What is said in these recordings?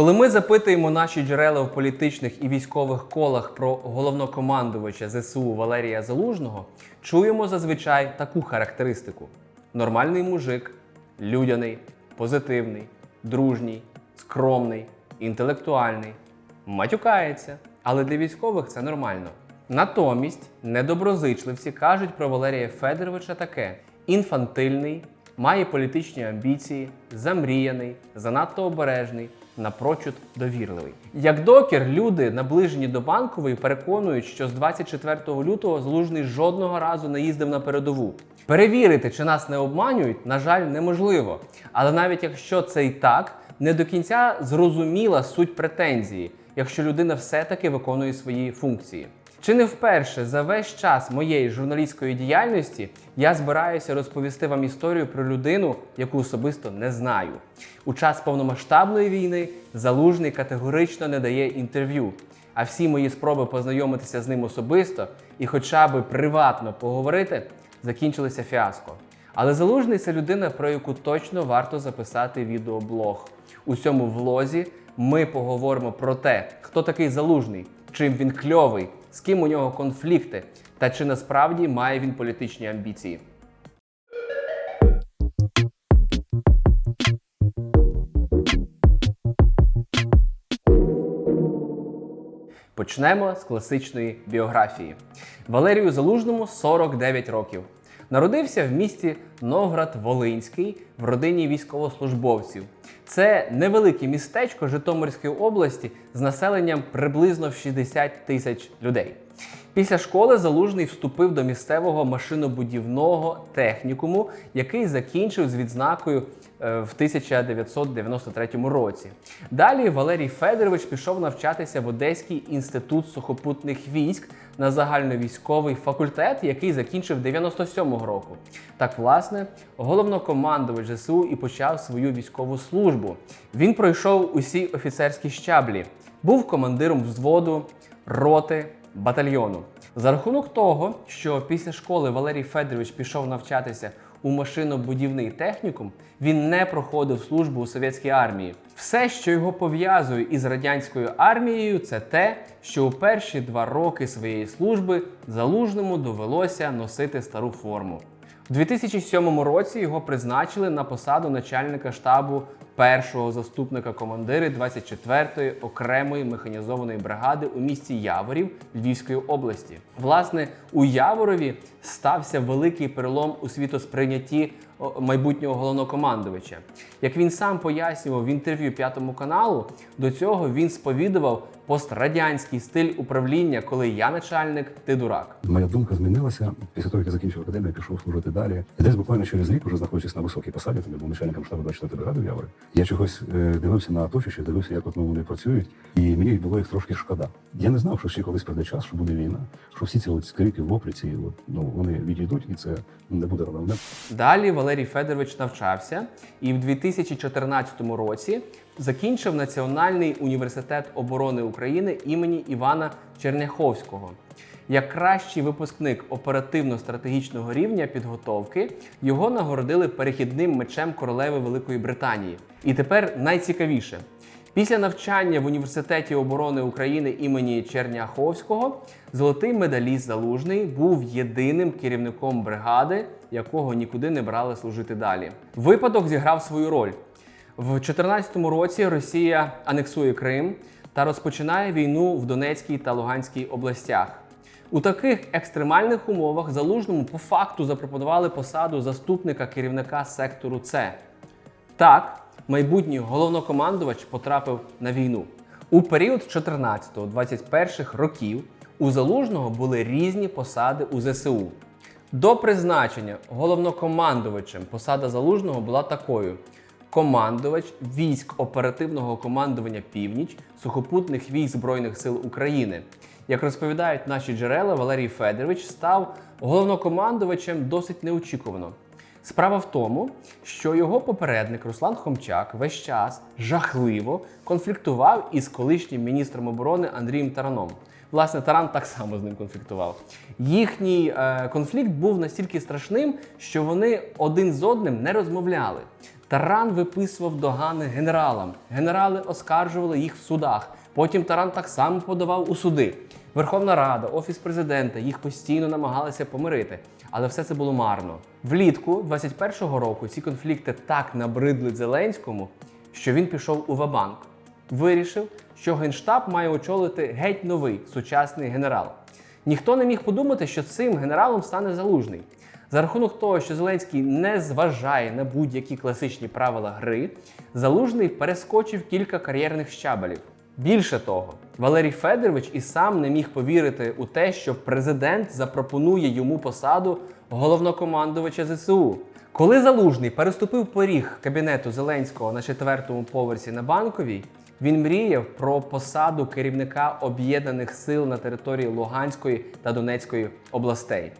Коли ми запитуємо наші джерела в політичних і військових колах про головнокомандувача ЗСУ Валерія Залужного, чуємо зазвичай таку характеристику: нормальний мужик, людяний, позитивний, дружній, скромний, інтелектуальний, матюкається. Але для військових це нормально. Натомість недоброзичливці кажуть про Валерія Федоровича таке: інфантильний, має політичні амбіції, замріяний, занадто обережний, напрочуд довірливий. Як докер, люди, наближені до банкової, переконують, що з 24 лютого Залужний жодного разу не їздив на передову. Перевірити, чи нас не обманюють, на жаль, неможливо. Але навіть якщо це і так, не до кінця зрозуміла суть претензії, якщо людина все-таки виконує свої функції. Чи не вперше за весь час моєї журналістської діяльності я збираюся розповісти вам історію про людину, яку особисто не знаю. У час повномасштабної війни залужний категорично не дає інтерв'ю. А всі мої спроби познайомитися з ним особисто і хоча б приватно поговорити закінчилися фіаско. Але залужний це людина, про яку точно варто записати відеоблог. У цьому влозі ми поговоримо про те, хто такий залужний, чим він кльовий, з ким у нього конфлікти, та чи насправді має він політичні амбіції. Почнемо з класичної біографії. Валерію Залужному 49 років. Народився в місті Новград-Волинський в родині військовослужбовців. Це невелике містечко Житомирської області з населенням приблизно в 60 тисяч людей. Після школи Залужний вступив до місцевого машинобудівного технікуму, який закінчив з відзнакою е, в 1993 році. Далі Валерій Федорович пішов навчатися в Одеський інститут сухопутних військ на загальновійськовий факультет, який закінчив 97-го року. Так, власне, головнокомандувач ЗСУ і почав свою військову службу. Він пройшов усі офіцерські щаблі, був командиром взводу, роти, батальйону. За рахунок того, що після школи Валерій Федорович пішов навчатися у машинобудівний технікум, він не проходив службу у совєтській армії. Все, що його пов'язує із радянською армією, це те, що у перші два роки своєї служби залужному довелося носити стару форму. У 2007 році його призначили на посаду начальника штабу першого заступника командири 24-ї окремої механізованої бригади у місті Яворів Львівської області. Власне, у Яворові стався великий перелом у світосприйнятті майбутнього головнокомандувача. Як він сам пояснював в інтерв'ю п'ятому каналу, до цього він сповідував пострадянський стиль управління, коли я начальник, ти дурак. Моя думка змінилася після того, як я закінчив академію, пішов служити далі. Десь буквально через рік, уже знаходячись на високій посаді, тоді був начальником штабу 24 бригади в Яворі. Я чогось е, дивився на оточуючих, дивився, як от ну, вони працюють, і мені було їх трошки шкода. Я не знав, що ще колись прийде час, що буде війна, що всі ці скрики, воплі, ці ну вони відійдуть, і це не буде головне. Далі Валерій Федорович навчався і в 2014 році закінчив Національний університет оборони України імені Івана Черняховського. Як кращий випускник оперативно-стратегічного рівня підготовки його нагородили перехідним мечем королеви Великої Британії. І тепер найцікавіше. Після навчання в університеті оборони України імені Черняховського золотий медаліст Залужний був єдиним керівником бригади, якого нікуди не брали служити далі. Випадок зіграв свою роль. В 2014 році Росія анексує Крим та розпочинає війну в Донецькій та Луганській областях. У таких екстремальних умовах залужному по факту запропонували посаду заступника керівника сектору С. Так, майбутній головнокомандувач потрапив на війну. У період 14-21 років у залужного були різні посади у ЗСУ. До призначення головнокомандувачем посада залужного була такою: командувач військ оперативного командування Північ сухопутних військ Збройних сил України. Як розповідають наші джерела, Валерій Федорович став головнокомандувачем досить неочікувано. Справа в тому, що його попередник Руслан Хомчак весь час жахливо конфліктував із колишнім міністром оборони Андрієм Тараном. Власне, Таран так само з ним конфліктував. Їхній е, конфлікт був настільки страшним, що вони один з одним не розмовляли. Таран виписував догани генералам. Генерали оскаржували їх в судах. Потім Таран так само подавав у суди. Верховна Рада, Офіс президента їх постійно намагалися помирити, але все це було марно. Влітку 21-го року ці конфлікти так набридли Зеленському, що він пішов у Вабанк. Вирішив, що генштаб має очолити геть новий сучасний генерал. Ніхто не міг подумати, що цим генералом стане залужний. За рахунок того, що Зеленський не зважає на будь-які класичні правила гри, залужний перескочив кілька кар'єрних щабелів. Більше того, Валерій Федорович і сам не міг повірити у те, що президент запропонує йому посаду головнокомандувача ЗСУ. Коли Залужний переступив поріг кабінету Зеленського на четвертому поверсі на банковій, він мріяв про посаду керівника об'єднаних сил на території Луганської та Донецької областей.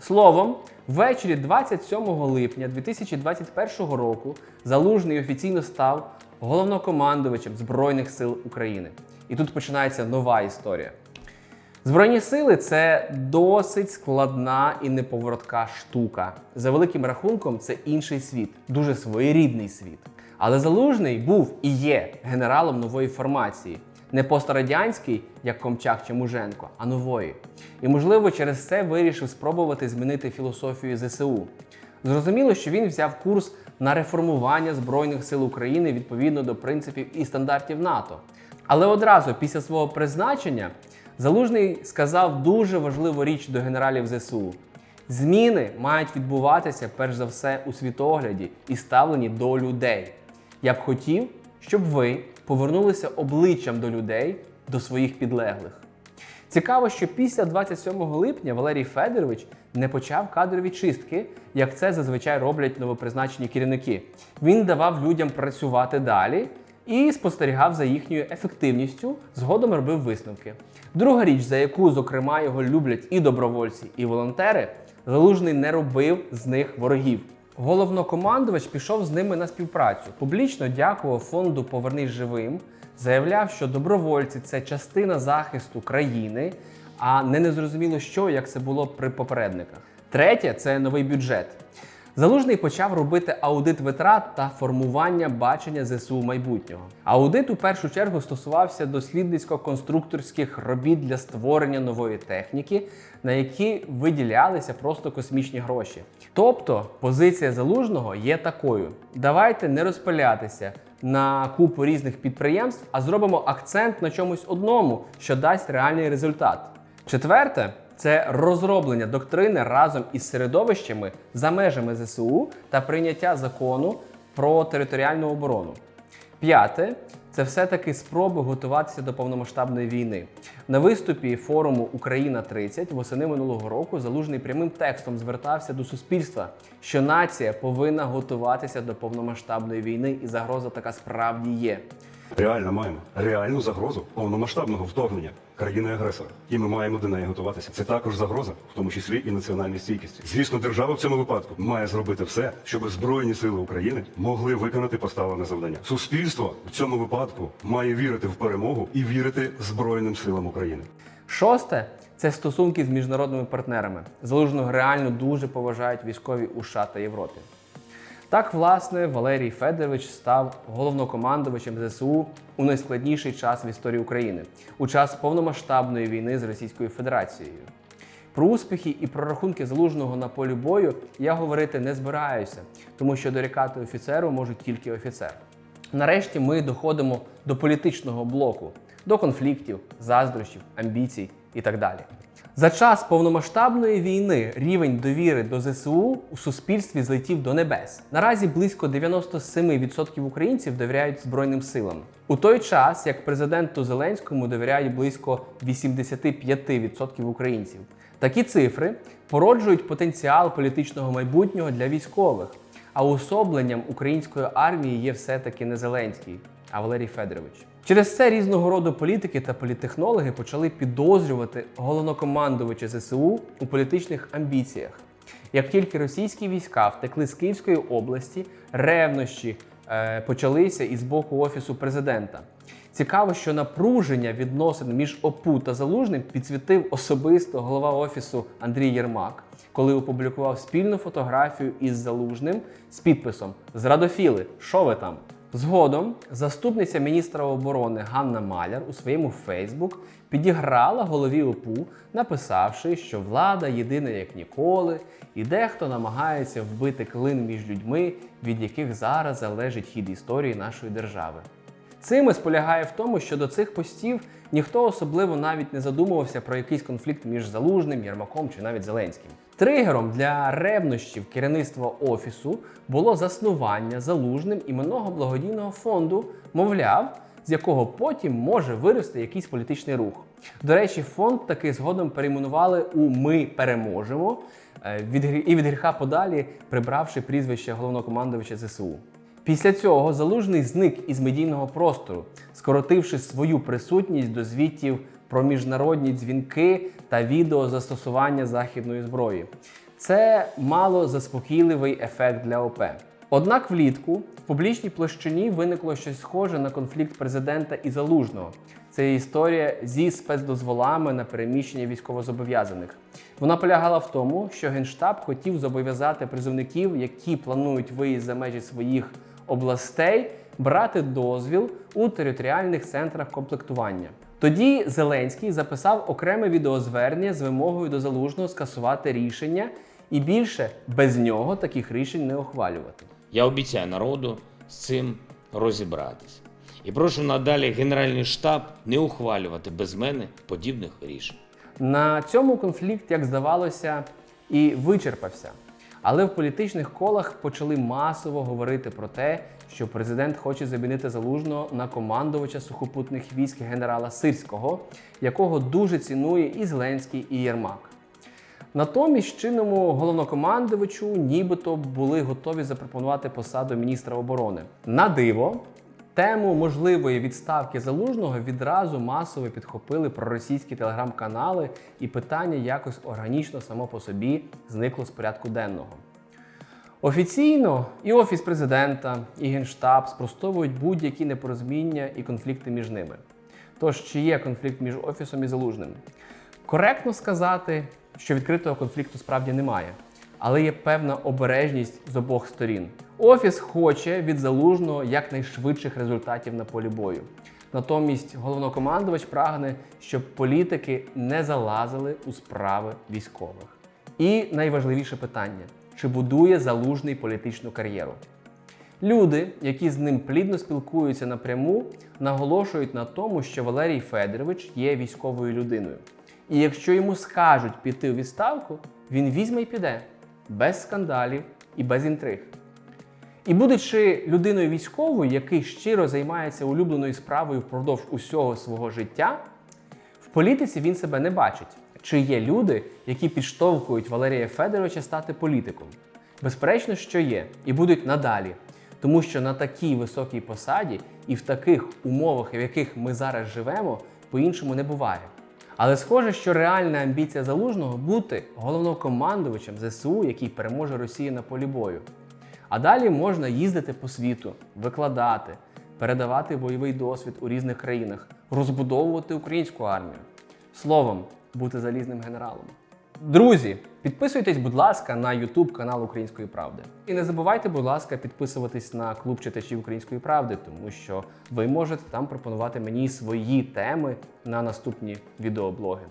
Словом, ввечері 27 липня 2021 року Залужний офіційно став головнокомандувачем Збройних сил України. І тут починається нова історія. Збройні сили це досить складна і неповоротка штука. За великим рахунком, це інший світ, дуже своєрідний світ. Але Залужний був і є генералом нової формації, не пострадянський, як Комчак чи Муженко, а нової. І, можливо, через це вирішив спробувати змінити філософію ЗСУ. Зрозуміло, що він взяв курс на реформування Збройних сил України відповідно до принципів і стандартів НАТО. Але одразу після свого призначення Залужний сказав дуже важливу річ до генералів ЗСУ. Зміни мають відбуватися перш за все у світогляді і ставленні до людей. Я б хотів, щоб ви повернулися обличчям до людей, до своїх підлеглих. Цікаво, що після 27 липня Валерій Федорович не почав кадрові чистки, як це зазвичай роблять новопризначені керівники. Він давав людям працювати далі і спостерігав за їхньою ефективністю, згодом робив висновки. Друга річ, за яку, зокрема, його люблять і добровольці, і волонтери, Залужний не робив з них ворогів. Головнокомандувач пішов з ними на співпрацю. Публічно дякував фонду Повернись живим, заявляв, що добровольці це частина захисту країни, а не незрозуміло що, як це було при попередниках. Третє це новий бюджет. Залужний почав робити аудит витрат та формування бачення ЗСУ майбутнього. Аудит у першу чергу стосувався дослідницько-конструкторських робіт для створення нової техніки, на які виділялися просто космічні гроші. Тобто позиція залужного є такою: давайте не розпилятися на купу різних підприємств, а зробимо акцент на чомусь одному, що дасть реальний результат. Четверте це розроблення доктрини разом із середовищами за межами ЗСУ та прийняття закону про територіальну оборону. П'яте це все-таки спроби готуватися до повномасштабної війни. На виступі форуму Україна 30 восени минулого року залужний прямим текстом звертався до суспільства, що нація повинна готуватися до повномасштабної війни, і загроза така справді є. Реально маємо реальну загрозу повномасштабного вторгнення країни-агресора, і ми маємо до неї готуватися. Це також загроза, в тому числі і національній стійкості. Звісно, держава в цьому випадку має зробити все, щоб збройні сили України могли виконати поставлене завдання. Суспільство в цьому випадку має вірити в перемогу і вірити Збройним силам України. Шосте це стосунки з міжнародними партнерами. Залужного реально дуже поважають військові у США та Європі. Так, власне, Валерій Федорович став головнокомандувачем ЗСУ у найскладніший час в історії України у час повномасштабної війни з Російською Федерацією. Про успіхи і прорахунки залужного на полі бою я говорити не збираюся, тому що дорікати офіцеру можуть тільки офіцер. Нарешті ми доходимо до політичного блоку, до конфліктів, заздрощів, амбіцій і так далі. За час повномасштабної війни рівень довіри до ЗСУ у суспільстві злетів до небес. Наразі близько 97% українців довіряють Збройним силам. У той час, як президенту Зеленському довіряють близько 85% українців. Такі цифри породжують потенціал політичного майбутнього для військових. А уособленням української армії є все-таки не Зеленський, а Валерій Федорович. Через це різного роду політики та політтехнологи почали підозрювати головнокомандувача ЗСУ у політичних амбіціях. Як тільки російські війська втекли з Київської області, ревнощі е, почалися із боку офісу президента. Цікаво, що напруження відносин між ОПУ та Залужним підсвітив особисто голова офісу Андрій Єрмак, коли опублікував спільну фотографію із залужним з підписом Зрадофіли, що ви там? Згодом заступниця міністра оборони Ганна Маляр у своєму Фейсбук підіграла голові ОПУ, написавши, що влада єдина як ніколи, і дехто намагається вбити клин між людьми, від яких зараз залежить хід історії нашої держави. Цим і полягає в тому, що до цих постів ніхто особливо навіть не задумувався про якийсь конфлікт між Залужним, Єрмаком чи навіть Зеленським. Тригером для ревнощів керівництва офісу було заснування залужним іменного благодійного фонду, мовляв, з якого потім може вирости якийсь політичний рух. До речі, фонд таки згодом перейменували у Ми переможемо е, і від гріха подалі, прибравши прізвище головнокомандувача ЗСУ. Після цього залужний зник із медійного простору, скоротивши свою присутність до звітів про міжнародні дзвінки та відео застосування західної зброї. Це мало заспокійливий ефект для ОП. Однак влітку в публічній площині виникло щось схоже на конфлікт президента і залужного. Це історія зі спецдозволами на переміщення військовозобов'язаних. Вона полягала в тому, що Генштаб хотів зобов'язати призовників, які планують виїзд за межі своїх областей, брати дозвіл у територіальних центрах комплектування. Тоді Зеленський записав окреме відеозвернення з вимогою до залужного скасувати рішення і більше без нього таких рішень не ухвалювати. Я обіцяю народу з цим розібратись. І прошу надалі Генеральний штаб не ухвалювати без мене подібних рішень. На цьому конфлікт, як здавалося, і вичерпався. Але в політичних колах почали масово говорити про те, що президент хоче замінити залужного на командувача сухопутних військ генерала Сирського, якого дуже цінує і Зеленський, і Єрмак. Натомість чинному головнокомандувачу нібито були готові запропонувати посаду міністра оборони. На диво, тему можливої відставки залужного відразу масово підхопили проросійські телеграм-канали, і питання якось органічно само по собі зникло з порядку денного. Офіційно і офіс президента, і генштаб спростовують будь-які непорозуміння і конфлікти між ними. Тож, чи є конфлікт між офісом і залужним? Коректно сказати, що відкритого конфлікту справді немає, але є певна обережність з обох сторін. Офіс хоче від залужного якнайшвидших результатів на полі бою. Натомість головнокомандувач прагне, щоб політики не залазили у справи військових. І найважливіше питання: чи будує залужний політичну кар'єру? Люди, які з ним плідно спілкуються напряму, наголошують на тому, що Валерій Федорович є військовою людиною. І якщо йому скажуть піти у відставку, він візьме і піде без скандалів і без інтриг. І будучи людиною військовою, який щиро займається улюбленою справою впродовж усього свого життя, в політиці він себе не бачить. Чи є люди, які підштовхують Валерія Федоровича стати політиком? Безперечно, що є, і будуть надалі. Тому що на такій високій посаді і в таких умовах, в яких ми зараз живемо, по-іншому не буває. Але схоже, що реальна амбіція залужного бути головнокомандувачем ЗСУ, який переможе Росію на полі бою. А далі можна їздити по світу, викладати, передавати бойовий досвід у різних країнах, розбудовувати українську армію. Словом, бути залізним генералом. Друзі, підписуйтесь, будь ласка, на YouTube канал Української правди. І не забувайте, будь ласка, підписуватись на клуб читачів Української правди, тому що ви можете там пропонувати мені свої теми на наступні відеоблоги.